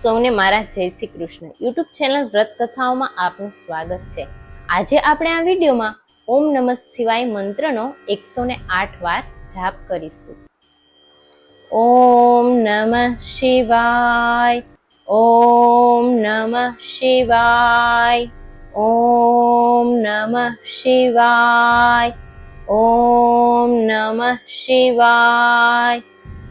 સૌને મારા જય શ્રી કૃષ્ણ. યુટ્યુબ ચેનલ વ્રત કથાઓમાં આપનું સ્વાગત છે. આજે આપણે આ વિડીયોમાં ઓમ નમઃ શિવાય મંત્રનો એકસો આઠ વાર જાપ કરીશું. ઓમ નમઃ શિવાય, ઓમ નમઃ શિવાય, ઓમ નમઃ શિવાય, ઓમ નમઃ શિવાય.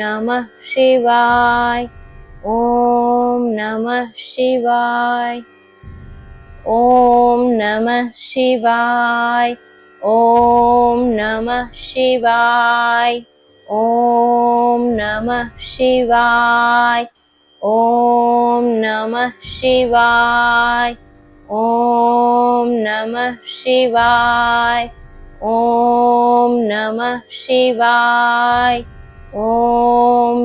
નમઃ શિવાય ઓમ નમઃ શિવાય ઓમ નમઃ શિવાય ઓમ નમઃ શિવાય ઓમ નમઃ શિવાય ઓમ નમઃ શિવાય ઓમ નમઃ શિવાય ॐ नमः शिवाय। ॐ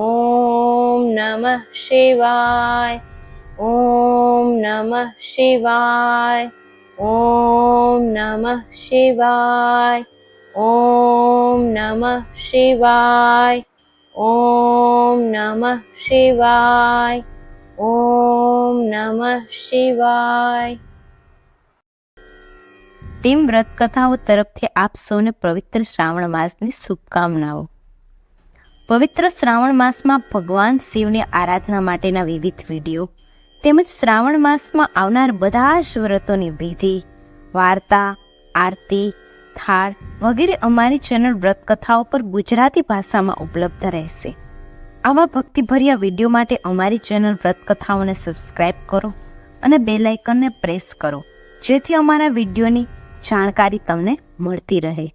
ઓમ નમઃ શિવાય. ઓમ નમઃ શિવાય. ઓમ નમઃ શિવાય. ઓમ નમઃ શિવાય. ઓમ નમઃ શિવાય. ઓમ નમઃ શિવાય. તેમ વ્રત કથાઓ તરફથી આપ સૌને પવિત્ર શ્રાવણ માસની શુભકામનાઓ. પવિત્ર શ્રાવણ માસમાં ભગવાન શિવની આરાધના માટેના વિવિધ વીડિયો, તેમજ શ્રાવણ માસમાં આવનાર બધા જ વ્રતોની વિધિ, વાર્તા, આરતી, થાળ વગેરે અમારી ચેનલ વ્રત કથાઓ પર ગુજરાતી ભાષામાં ઉપલબ્ધ રહેશે. આવા ભક્તિભર્યા વીડિયો માટે અમારી ચેનલ વ્રત કથાઓને સબસ્ક્રાઇબ કરો અને બે લાઇકનને પ્રેસ કરો, જેથી અમારા વિડીયોની જાણકારી તમને મળતી રહે.